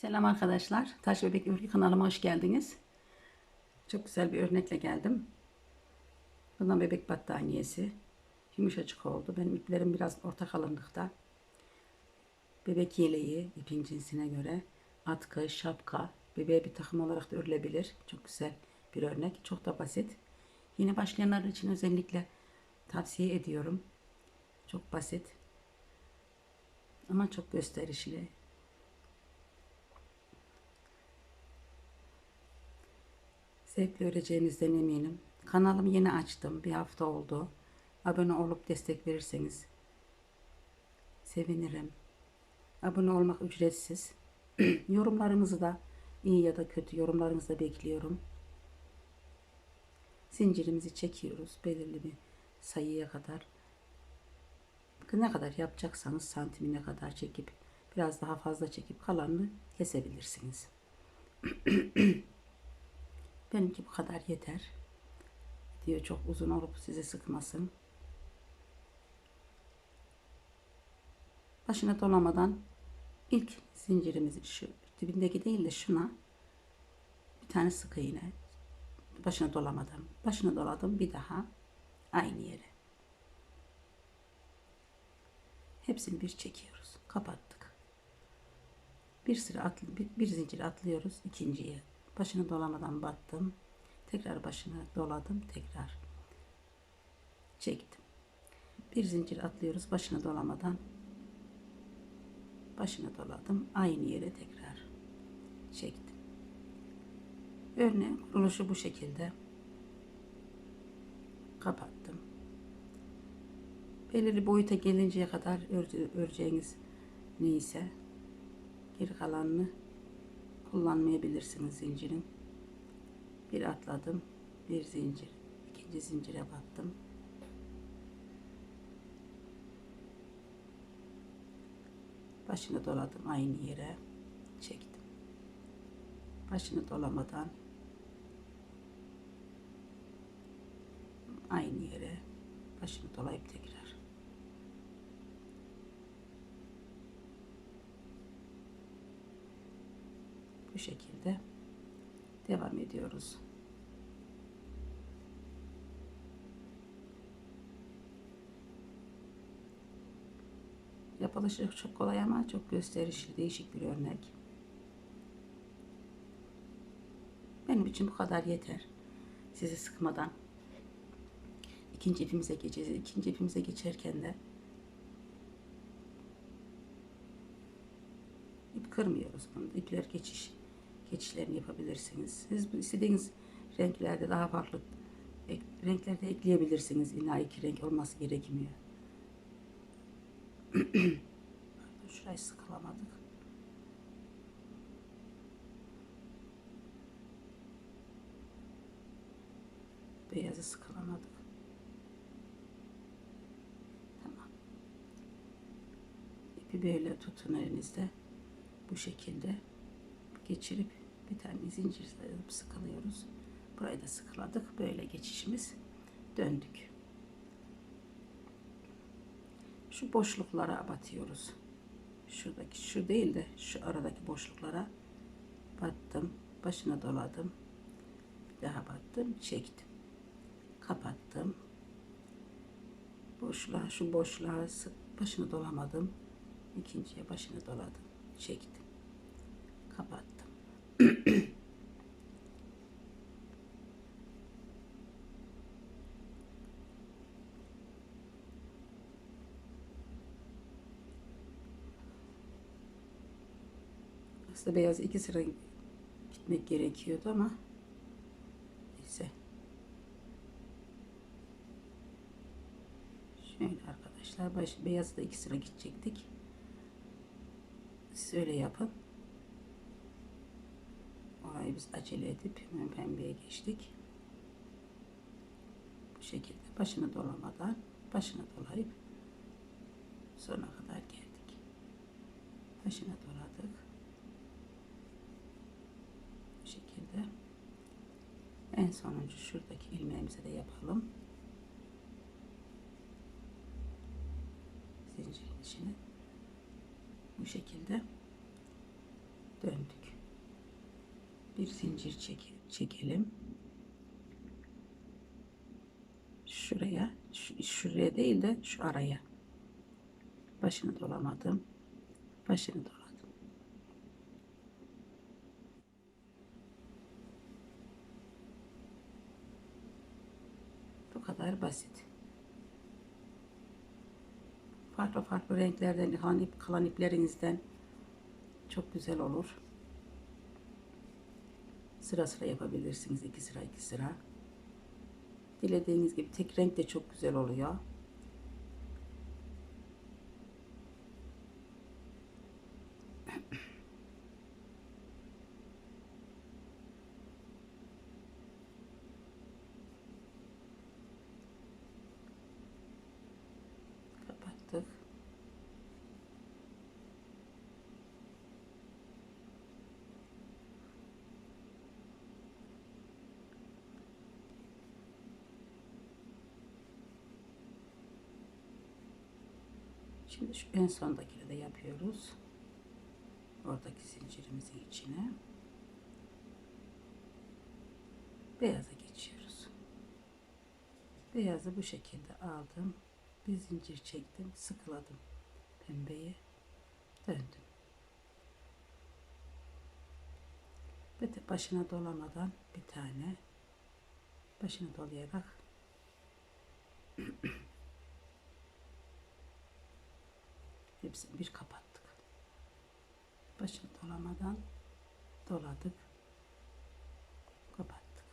Selam arkadaşlar. Taş Bebek Örgü kanalıma hoş geldiniz. Çok güzel bir örnekle geldim. Bundan bebek battaniyesi. Yumuşacık oldu. Benim iplerim biraz orta kalınlıkta. Bebek yeleği ipin cinsine göre. Atkı, şapka. Bebeğe bir takım olarak da örülebilir. Çok güzel bir örnek. Çok da basit. Yine başlayanlar için özellikle tavsiye ediyorum. Çok basit. Ama çok gösterişli. Zevkle öreceğinizden eminim. Kanalımı yeni açtım. Bir hafta oldu. Abone olup destek verirseniz sevinirim. Abone olmak ücretsiz. Yorumlarınızı da iyi ya da kötü yorumlarınızı da bekliyorum. Zincirimizi çekiyoruz belirli bir sayıya kadar. Ne kadar yapacaksanız santimine kadar çekip biraz daha fazla çekip kalanını kesebilirsiniz. Benimki bu kadar yeter. Diyor çok uzun olup sizi sıkmasın. Başına dolamadan ilk zincirimizi şu dibindeki değil de şuna bir tane sık iğne. Başına dolamadan. Başına doladım bir daha aynı yere. Hepsini bir çekiyoruz. Kapattık. Bir sıra atlı, bir, bir zincir atlıyoruz ikinciye başını dolamadan battım. Tekrar başını doladım tekrar çektim. Bir zincir atlıyoruz başını dolamadan. Başına doladım aynı yere tekrar çektim. Örneğin kuruluşu bu şekilde kapattım. Belirli boyuta gelinceye kadar öreceğiniz neyse geri kalanını kullanmayabilirsiniz zincirin. Bir atladım, bir zincir, ikinci zincire battım. Başını doladım aynı yere, çektim. Başını dolamadan aynı yere başını dolayıp tekrar bu şekilde devam ediyoruz. Yapılışı çok kolay ama çok gösterişli, değişik bir örnek. Benim için bu kadar yeter. Sizi sıkmadan. İkinci ipimize geçeceğiz. İkinci ipimize geçerken de ip kırmıyoruz bunu. İpler geçiş geçişlerini yapabilirsiniz. Siz istediğiniz renklerde daha farklı renklerde ekleyebilirsiniz. İlla iki renk olması gerekmiyor. Şurayı sıkılamadık. Beyazı sıkılamadık. Tamam. İpi böyle tutun elinizde. Bu şekilde geçirip bir tane zincir sarıp sıkılıyoruz. Burayı da sıkıladık. Böyle geçişimiz döndük. Şu boşluklara batıyoruz. Şuradaki şu değil de şu aradaki boşluklara battım. Başına doladım. Bir daha battım. Çektim. Kapattım. Boşluğa şu boşluğa sık başını dolamadım. İkinciye başını doladım. Çektim. Kapattım. Aslında beyaz iki sıra gitmek gerekiyordu ama neyse. Şöyle arkadaşlar baş, beyazı da iki sıra gidecektik. Siz öyle yapın. Orayı biz acele edip pembeye geçtik. Bu şekilde başını dolamadan başına dolayıp sona kadar geldik. Başına doladık. Bu şekilde. En sonuncu şuradaki ilmeğimizi de yapalım. Zincirin içine. Bu şekilde döndük. Bir zincir çek çekelim. Şuraya, şu- şuraya değil de şu araya. Başını dolamadım. Başını doladım. Bu kadar basit. Farklı farklı renklerden kalan, ip, kalan iplerinizden çok güzel olur. Sıra sıra yapabilirsiniz. iki sıra iki sıra. Dilediğiniz gibi tek renk de çok güzel oluyor. Kapattık. Şimdi şu en sondakini de yapıyoruz. Oradaki zincirimizin içine. Beyaza geçiyoruz. Beyazı bu şekilde aldım. Bir zincir çektim, sıkıladım pembeyi. Döndüm. Ve de başına dolamadan bir tane başına dolayarak hepsini bir kapattık. Başını dolamadan doladık. Kapattık.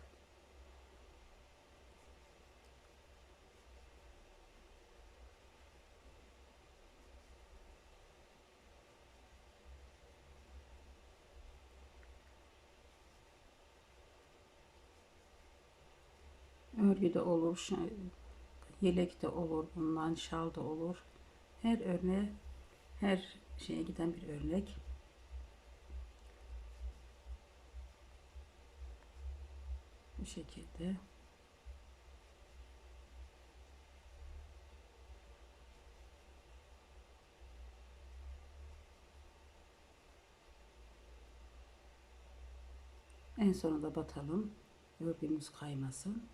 Örgü de olur, şey- yelek de olur, bundan şal da olur. Her örneğe, her şeye giden bir örnek. Bu şekilde. En sonunda batalım. Örgümüz kaymasın.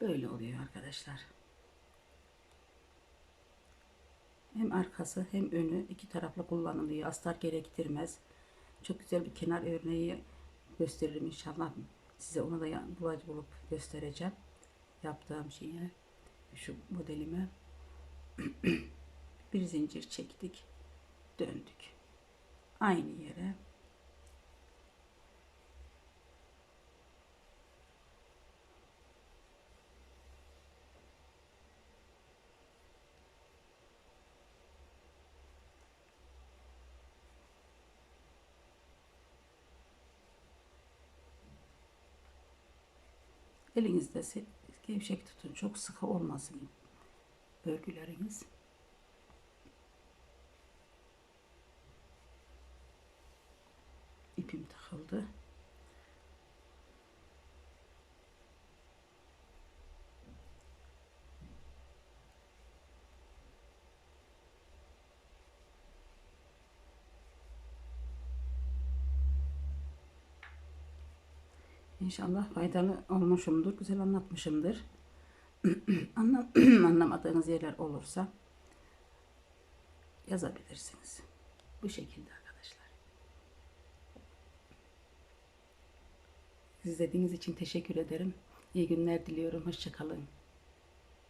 Böyle oluyor arkadaşlar. Hem arkası hem önü iki taraflı kullanılıyor. Astar gerektirmez. Çok güzel bir kenar örneği gösteririm inşallah. Size onu da bulacı bulup göstereceğim. Yaptığım şeyi. Şu modelimi. bir zincir çektik. Döndük. Aynı yere. Elinizde gevşek tutun. Çok sıkı olmasın örgüleriniz. İpim takıldı. İnşallah faydalı olmuşumdur, güzel anlatmışımdır. Anlam anlamadığınız yerler olursa yazabilirsiniz. Bu şekilde arkadaşlar. İzlediğiniz için teşekkür ederim. İyi günler diliyorum. Hoşçakalın.